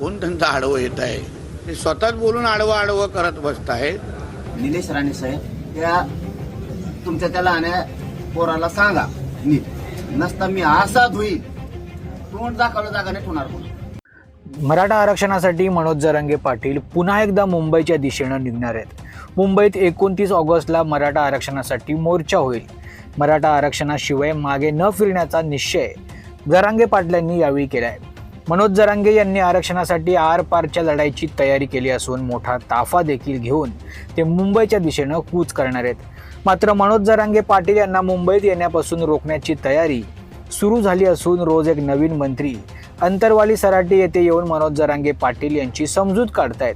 कोण त्यांचं आडवं येत आहे? ते स्वतःच बोलून आडवं आडवं करत बसतायत. निलेश राणे साहेब त्या तुमच्या त्या लहान पोराला सांगा. नीट. नसता मी असा धुईल तोंड दाखवलं जागा नाही कोण. मराठा आरक्षणासाठी मनोज जरांगे पाटील पुन्हा एकदा मुंबईच्या दिशेनं निघणार आहेत. मुंबईत एकोणतीस ऑगस्टला मराठा आरक्षणासाठी मोर्चा होईल. मराठा आरक्षणाशिवाय मागे न फिरण्याचा निश्चय जरांगे पाटलांनी यावेळी केला आहे मनोज जरांगे यांनी आरक्षणासाठी आरपारच्या लढाईची तयारी केली असून मोठा ताफा देखील घेऊन ते मुंबईच्या दिशेनं कूच करणार आहेत. मात्र मनोज जरांगे पाटील यांना मुंबईत येण्यापासून रोखण्याची तयारी सुरू झाली असून रोज एक नवीन मंत्री अंतरवाली सराटी येथे येऊन मनोज जरांगे पाटील यांची समजूत काढतायत.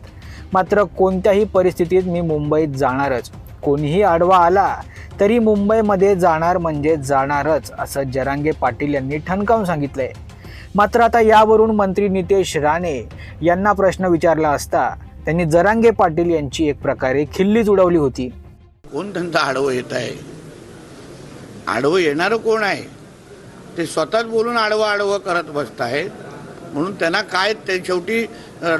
मात्र कोणत्याही परिस्थितीत मी मुंबईत जाणारच. कोणीही आडवा आला तरी मुंबईमध्ये जाणार म्हणजे जाणारच असं जरांगे पाटील यांनी ठणकावून सांगितलंय. मात्र आता यावरून मंत्री नितेश राणे यांना प्रश्न विचारला असता त्यांनी जरांगे पाटील यांची एक प्रकारे खिल्लीच उडवली होती. कोण त्यांचं आडवं येत आहे? आडवं येणारं कोण आहे? ते स्वतःच बोलून आडवं आडवं करत बसतायत म्हणून त्यांना काय ते शेवटी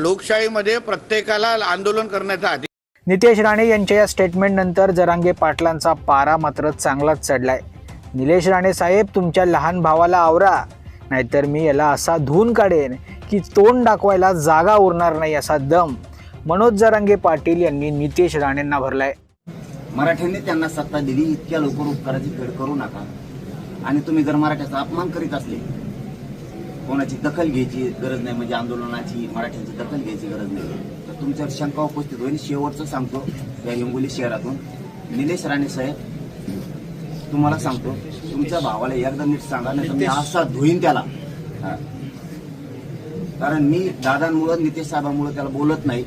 लोकशाहीमध्ये प्रत्येकाला आंदोलन करण्याचा अधिकार नितेश राणे यांच्या या स्टेटमेंटनंतर जरांगे पाटलांचा पारा मात्र चांगलाच चढलाय. निलेश राणे साहेब तुमच्या लहान भावाला आवरा. नाहीतर मी याला असा धुवून काढेन की तोंड दाखवायला जागा उरणार नाही असा दम. मनोज जरांगे पाटील यांनी नितेश राणेंना भरलाय. मराठ्यांनी त्यांना सत्ता दिली इतक्या लवकर उपकाराची फेड करू नका. आणि तुम्ही जर मराठ्याचा अपमान करीत असले कोणाची दखल घ्यायची गरज नाही म्हणजे आंदोलनाची मराठ्यांची दखल घ्यायची गरज नाही. तर तुमच्यावर शंका उपस्थित होईल. शेवटचं सांगतो या हिंगोली शहरातून. निलेश राणे साहेब तुम्हाला सांगतो तुमच्या भावाला एकदा नीट सांगा नाही मी असा धुईन त्याला. कारण मी दादांमुळं नितेश साहेबांमुळं त्याला बोलत नाही.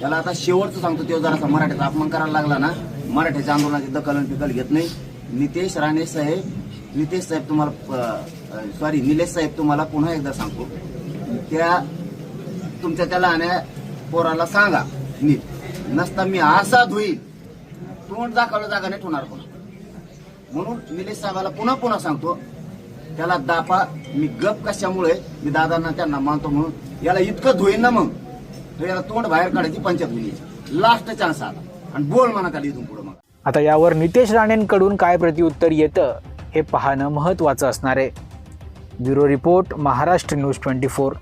त्याला आता शेवटचं सांगतो तो जरासा मराठ्याचा अपमान करायला लागला ना मराठ्याच्या आंदोलनाची दखल आणि पिकल घेत नाही. नितेश राणे साहेब नितेश साहेब तुम्हाला सॉरी निलेश साहेब तुम्हाला पुन्हा एकदा सांगतो. त्या तुमच्या त्या लहान पोराला सांगा नीट. नसता मी असा धुईल तोंड दाखवलं जागा नाही ठेवणार कोण म्हणून निलेश साहेबाला पुन्हा पुन्हा सांगतो त्याला दापा मी गप कशामुळे मी दादांना त्यांना मानतो म्हणून याला इतकं धुईन ना मग तर याला तोंड बाहेर काढायची पंचायत होईल. लास्ट चान्स आला आणि बोल म्हणा त्याला इथून पुढे मग. आता यावर नितेश राणेंकडून काय प्रतिउत्तर येतं हे पाहणं महत्त्वाचं असणार आहे. Bureau report Maharashtra news twenty four.